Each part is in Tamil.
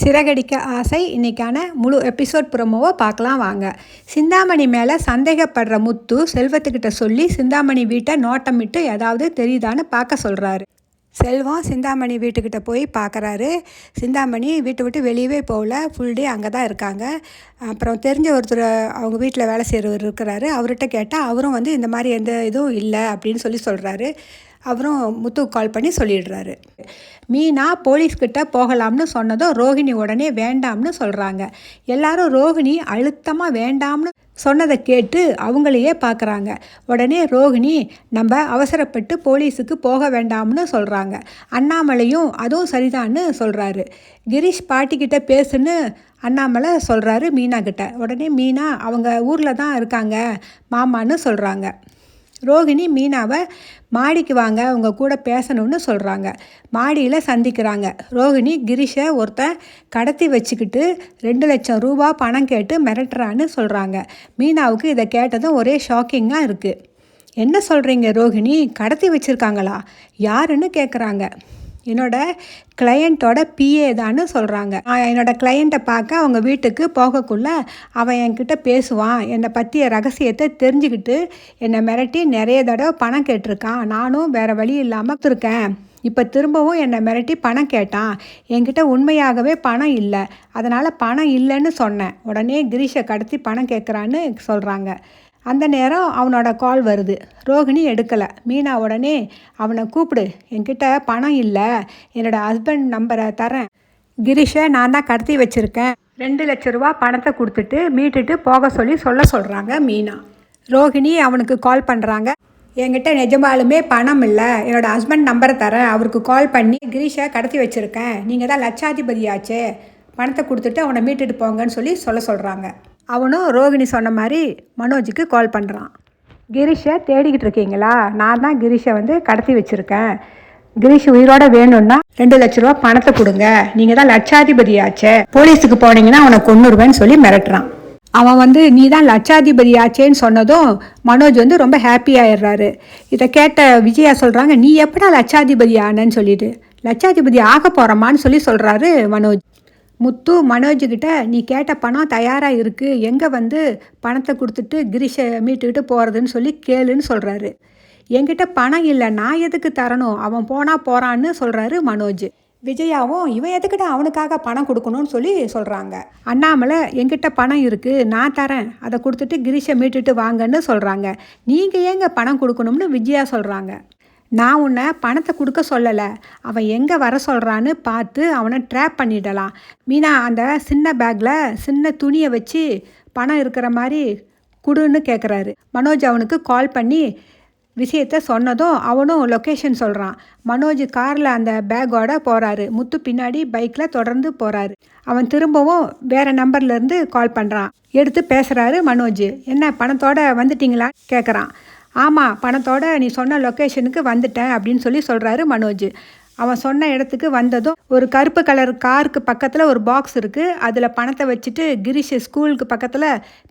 சிறகடிக்க ஆசை. இன்றைக்கான முழு எபிசோட் ப்ரோமோவை பார்க்கலாம் வாங்க. சிந்தாமணி மேலே சந்தேகப்படுற முத்து செல்வத்துக்கிட்ட சொல்லி சிந்தாமணி வீட்டை நோட்டமிட்டு ஏதாவது தெரியுதான்னு பார்க்க சொல்கிறாரு செல்வம் சிந்தாமணி வீட்டுக்கிட்ட போய் பார்க்குறாரு. சிந்தாமணி வீட்டை விட்டு வெளியவே போகல. ஃபுல் டே அங்கே தான் இருக்காங்க. அப்புறம் தெரிஞ்ச ஒருத்தர் அவங்க வீட்டில் வேலை செய்கிறவர் இருக்கிறாரு. அவர்கிட்ட கேட்டால் அவரும் வந்து இந்த மாதிரி எந்த இதுவும் இல்லை அப்படின்னு சொல்லி சொல்கிறாரு அவரும் முத்துக்கு கால் பண்ணி சொல்லிடுறாரு. மீனா போலீஸ்கிட்ட போகலாம்னு சொன்னதும் ரோஹிணி உடனே வேண்டாம்னு சொல்கிறாங்க எல்லாரும் ரோஹிணி அழுத்தமாக வேண்டாம்னு சொன்னதை கேட்டு அவங்களையே பார்க்குறாங்க உடனே ரோஹிணி நம்ம அவசரப்பட்டு போலீஸுக்கு போக வேண்டாம்னு சொல்கிறாங்க அண்ணாமலையும் அதுவும் சரிதான்னு சொல்கிறாரு கிரீஷ் பாட்டிக்கிட்ட பேசுன்னு அண்ணாமலை சொல்கிறாரு மீனா கிட்ட உடனே மீனா அவங்க ஊரில் தான் இருக்காங்க மாமான்னு சொல்கிறாங்க ரோகிணி மீனாவை மாடிக்கு வாங்க அவங்க கூட பேசணும்னு சொல்கிறாங்க மாடியில் சந்திக்கிறாங்க. ரோகிணி கிரிஷை ஒருத்தன் கடத்தி வச்சுக்கிட்டு ரெண்டு லட்சம் ரூபா பணம் கேட்டு மிரட்டுறான்னு சொல்கிறாங்க மீனாவுக்கு இதை கேட்டதும் ஒரே ஷாக்கிங்காக இருக்குது என்ன சொல்கிறீங்க ரோகிணி? கடத்தி வச்சுருக்காங்களா? யாருன்னு கேட்குறாங்க என்னோட கிளையண்ட்டோட பிஏ தான்னு சொல்கிறாங்க என்னோடய கிளையண்ட்டை பார்க்க அவங்க வீட்டுக்கு போகக்குள்ள அவன் என்கிட்ட பேசுவான். என்னை பற்றிய ரகசியத்தை தெரிஞ்சுக்கிட்டு என்னை மிரட்டி நிறைய தடவை பணம் கேட்டிருக்கான். நானும் வேறு வழி இல்லாமல் இருக்கேன் இப்போ திரும்பவும் என்னை மிரட்டி பணம் கேட்டான். என்கிட்ட உண்மையாகவே பணம் இல்லை. அதனால் பணம் இல்லைன்னு சொன்னேன். உடனே கிரீஷை கடத்தி பணம் கேட்குறான்னு சொல்கிறாங்க அந்த நேரம் அவனோட கால் வருது. ரோஹிணி எடுக்கலை. மீனா உடனே அவனை கூப்பிடு. என்கிட்ட பணம் இல்லை. என்னோடய ஹஸ்பண்ட் நம்பரை தரேன். கிரிஷை நான் தான் கடத்தி வச்சுருக்கேன். ரெண்டு லட்ச ரூபா பணத்தை கொடுத்துட்டு மீட்டுட்டு போக சொல்லி சொல்ல சொல்கிறாங்க மீனா. ரோஹிணி அவனுக்கு கால் பண்ணுறாங்க என்கிட்ட நிஜமாலுமே பணம் இல்லை. என்னோடய ஹஸ்பண்ட் நம்பரை தரேன். அவருக்கு கால் பண்ணி கிரீஷை கடத்தி வச்சுருக்கேன். நீங்கள் தான் லட்சாதிபதியாச்சே. பணத்தை கொடுத்துட்டு அவனை மீட்டுட்டு போங்கன்னு சொல்லி சொல்ல சொல்கிறாங்க அவனும் ரோகிணி சொன்ன மாதிரி மனோஜுக்கு கால் பண்ணுறான் கிரிஷை தேடிக்கிட்டு இருக்கீங்களா? நான் தான் கிரிஷை வந்து கடத்தி வச்சுருக்கேன். கிரீஷ் உயிரோட வேணும்னா ரெண்டு லட்ச ரூபா பணத்தை கொடுங்க. நீங்கள் தான் லட்சாதிபதியாச்சே. போலீஸுக்கு போனீங்கன்னா அவனை கொண்டுருவேன்னு சொல்லி மிரட்டுறான். அவன் வந்து நீ தான் லட்சாதிபதி ஆச்சேன்னு சொன்னதும் மனோஜ் வந்து ரொம்ப ஹாப்பி ஆயிடுறாரு. இதை கேட்ட விஜயா சொல்கிறாங்க நீ எப்படா லட்சாதிபதி ஆனன்னு சொல்லிட்டு. லட்சாதிபதி ஆக போகிறமான்னு சொல்லி சொல்கிறாரு மனோஜ். முத்து மனோஜுக்கிட்ட நீ கேட்ட பணம் தயாராக இருக்குது எங்கே வந்து பணத்தை கொடுத்துட்டு கிரிஷை மீட்டுக்கிட்டு போகிறதுன்னு சொல்லி கேளுன்னு சொல்கிறாரு என்கிட்ட பணம் இல்லை நான் எதுக்கு தரணும்? அவன் போனால் போகிறான்னு சொல்கிறாரு மனோஜ். விஜயாவும் இவன் எதுக்கிட்ட அவனுக்காக பணம் கொடுக்கணும்னு சொல்லி சொல்கிறாங்க அண்ணாமலை எங்கிட்ட பணம் இருக்குது நான் தரேன். அதை கொடுத்துட்டு கிரிஷை மீட்டுட்டு வாங்கன்னு சொல்கிறாங்க நீங்கள் ஏங்க பணம் கொடுக்கணும்னு விஜயா சொல்கிறாங்க நான் உன்னை பணத்தை கொடுக்க சொல்லலை. அவன் எங்கே வர சொல்கிறான்னு பார்த்து அவனை ட்ராப் பண்ணிடலாம். மீனா அந்த சின்ன பேக்கில் சின்ன துணியை வச்சு பணம் இருக்கிற மாதிரி குடுன்னு கேட்குறாரு மனோஜ் அவனுக்கு கால் பண்ணி விஷயத்த சொன்னதும் அவனும் லொக்கேஷன் சொல்கிறான் மனோஜ் காரில் அந்த பேக்கோட போகிறாரு முத்து பின்னாடி பைக்கில் தொடர்ந்து போகிறாரு அவன் திரும்பவும் வேறு நம்பர்லேருந்து கால் பண்ணுறான் எடுத்து பேசுகிறாரு மனோஜ். என்ன பணத்தோட வந்துட்டிங்களா? கேட்குறான் ஆமாம் பணத்தோட நீ சொன்ன லொக்கேஷனுக்கு வந்துட்டேன் அப்படின்னு சொல்லி சொல்கிறாரு மனோஜ். அவன் சொன்ன இடத்துக்கு வந்ததும் ஒரு கருப்பு கலர் காருக்கு பக்கத்தில் ஒரு பாக்ஸ் இருக்குது அதில் பணத்தை வச்சுட்டு கிரிஷ் ஸ்கூலுக்கு பக்கத்தில்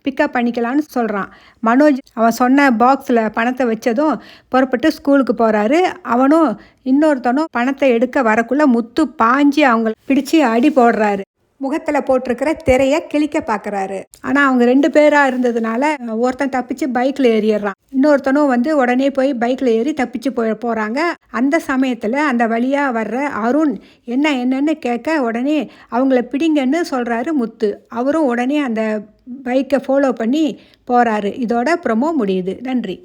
பிக்கப் பண்ணிக்கலான்னு சொல்கிறான் மனோஜ் அவன் சொன்ன பாக்ஸில் பணத்தை வச்சதும் புறப்பட்டு ஸ்கூலுக்கு போகிறாரு அவனும் இன்னொருத்தனும் பணத்தை எடுக்க வரக்குள்ளே முத்து பாஞ்சி அவங்கள பிடிச்சி அடி போடுறாரு. முகத்தில் போட்டிருக்கிற திரையை கிழிக்க பார்க்குறாரு ஆனால் அவங்க ரெண்டு பேராக இருந்ததுனால ஒருத்தன் தப்பிச்சு பைக்கில் ஏறிடுறான். இன்னொருத்தனும் வந்து உடனே போய் பைக்கில் ஏறி தப்பிச்சு போய் போகிறாங்க அந்த சமயத்தில் அந்த வழியாக வர்ற அருண் என்ன என்னன்னு கேட்க உடனே அவங்கள பிடிங்கன்னு சொல்கிறாரு முத்து. அவரும் உடனே அந்த பைக்கை ஃபாலோ பண்ணி போகிறாரு இதோட ப்ரொமோ முடியுது. நன்றி.